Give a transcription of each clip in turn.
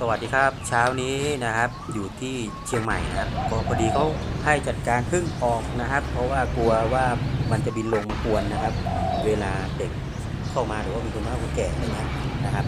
สวัสดีครับ เช้านี้นะครับอยู่ที่เชียงใหม่นะครับก็พอดีเขาให้จัดการพึ่งออกนะครับ เพราะว่ากลัวว่ามันจะบินลงมากวนนะครับ เวลาเด็กเข้ามาหรือว่ามีคนเฒ่าคนแก่อะไรเงี้ยนะครับ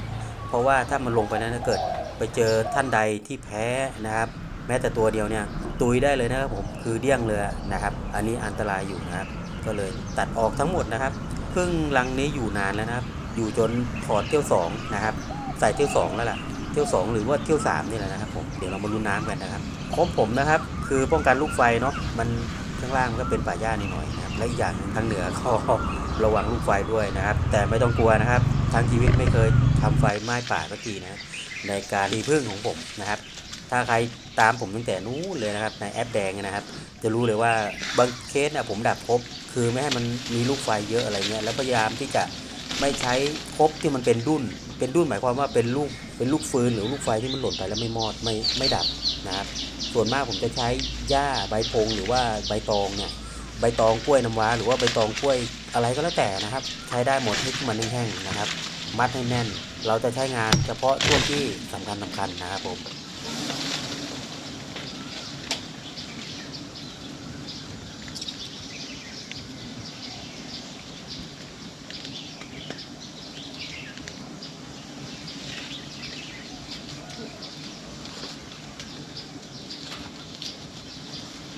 เพราะว่าถ้ามันลงไปนั้นถ้าเกิดไปเจอท่านใดที่แพ้นะครับ แม้แต่ตัวเดียวเนี่ยตุยได้เลยนะครับผมคือเดี้ยงเลยนะครับ อันนี้อันตรายอยู่นะครับ ก็เลยตัดออกทั้งหมดนะครับพึ่งรังนี้อยู่นานแล้วนะครับ อยู่จนถอดเที่ยวสองนะครับ ใส่เที่ยวสองแล้วล่ะ ที่ยวสองหรือว่าเที่ยวสามนี่แหละนะครับผมเดี๋ยวเรามาลุ้นน้ำกันนะครับครบผมนะครับ คือป้องกันลูกไฟเนาะมันข้างล่างก็เป็นป่าหญ้านิดหน่อยนะครับและอีกอย่างหนึ่งทางเหนือก็ระวังลูกไฟด้วยนะครับ แต่ไม่ต้องกลัวนะครับทั้งชีวิตไม่เคยทำไฟไหม้ป่าสักทีนะในการรีพึ่งของผมนะครับ ถ้าใครตามผมตั้งแต่นู้นเลยนะครับในแอปแดงนะครับ จะรู้เลยว่าบางเคสเนี่ยผมดับครบคือไม่ให้มันมีลูกไฟเยอะอะไรเงี้ยแล้วพยายามที่จะไม่ใช้ครบที่มันเป็นดุ้น เป็นดุ้นหมายความว่าเป็นลูกเป็นลูกฟืนหรือลูกไฟที่มันหล่นไปแล้วไม่มอดไม่ไม่ดับนะครับส่วนมากผมจะใช้หญ้าใบพงหรือว่าใบตองเนี่ยใบตองกล้วยน้ำว้าหรือว่าใบตองกล้วยอะไรก็แล้วแต่นะครับ ใช้ได้หมดให้มันแห้งๆนะครับ มัดให้แน่น เราจะใช้งานเฉพาะช่วงที่สำคัญสำคัญนะครับผม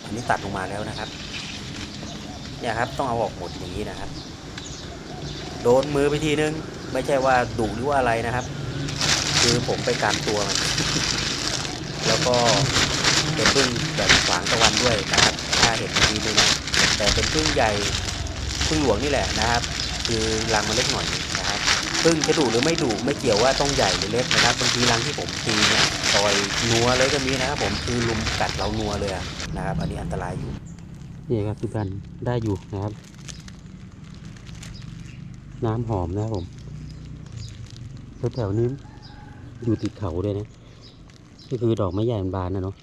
อันนี้ตัดลงมาแล้วนะครับ เนี่ยครับต้องเอาออกหมดอย่างนี้นะครับ โดนมือไปทีนึง ไม่ใช่ว่าดุหรือว่าอะไรนะครับ คือผมไปกันตัวมัน แล้วก็เป็นพึ่งแบบขวางตะวันด้วยนะครับ ถ้าเห็นมันดีเลยนะแต่เป็นพึ่งใหญ่พึ่งหลวงนี่แหละนะครับ คือรังมันเล็กหน่อย นะครับพึ่งจะดุหรือไม่ดุไม่เกี่ยวว่าต้องใหญ่หรือเล็กนะครับบางทีรังที่ผมตีเนี่ยต่อยนัวเลยก็มีนะครับผมคือลุมกัดเรานัวเลยนะครับ อันนี้อันตรายอยู่นี่ครับทุกท่านได้อยู่นะครับ น้ำหอมนะครับผมแถวๆนี้อยู่ติดเขาด้วยนะก็คือดอกไม้ใหญ่บานนะเนาะ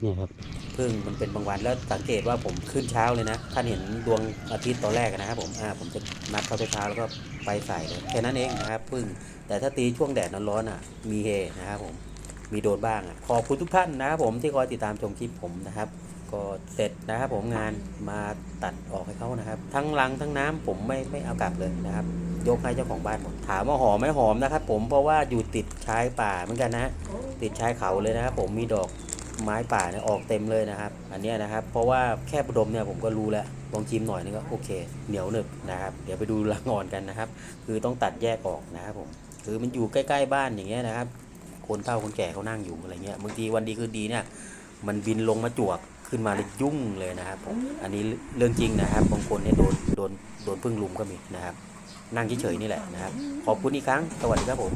เนี่ยครับ พึ่งมันเป็นบางวันแล้วสังเกตว่าผมขึ้นเช้าเลยนะท่านเห็นดวงอาทิตย์ตอนแรกนะครับผมอ่าผมจะนัดเขาเช้าแล้วก็ไปใส่เลยแค่นั้นเองนะครับพึ่งแต่ถ้าตีช่วงแดดร้อนๆอะมีเฮนะครับผมมีโดนบ้างอะขอบคุณทุกท่านนะครับผมที่คอยติดตามชมคลิปผมนะครับ ก็เสร็จนะครับผมงานมาตัดออกให้เขานะครับ ทั้งรังทั้งน้ำผมไม่ไม่เอากลับเลยนะครับยกให้เจ้าของบ้านหมดถามว่าหอมไหมหอมนะครับ ผมเพราะว่าอยู่ติดชายป่าเหมือนกันนะฮะติดชายเขาเลยนะครับผมมีดอก ไม้ป่าเนี่ยออกเต็มเลยนะครับ อันนี้นะครับ เพราะว่าแค่ประดมเนี่ยผมก็รู้แล้วลองชิมหน่อยนึงก็โอเค เหนียวหนึบนะครับ เดี๋ยวไปดูละงอนกันนะครับ คือต้องตัดแยกออกนะครับผมคือมันอยู่ใกล้ๆบ้านอย่างเงี้ยนะครับ คนเฒ่าคนแก่เขานั่งอยู่อะไรเงี้ยบางทีวันดีคืนดีเนี่ย มันบินลงมาจวกขึ้นมาเลยยุ่งเลยนะครับผมอันนี้เรื่องจริงนะครับบางคนเนี่ยโดนโดนโดนพึ่งลุมก็มีนะครับ นั่งเฉยๆนี่แหละนะครับ ขอบคุณอีกครั้งสวัสดีครับผม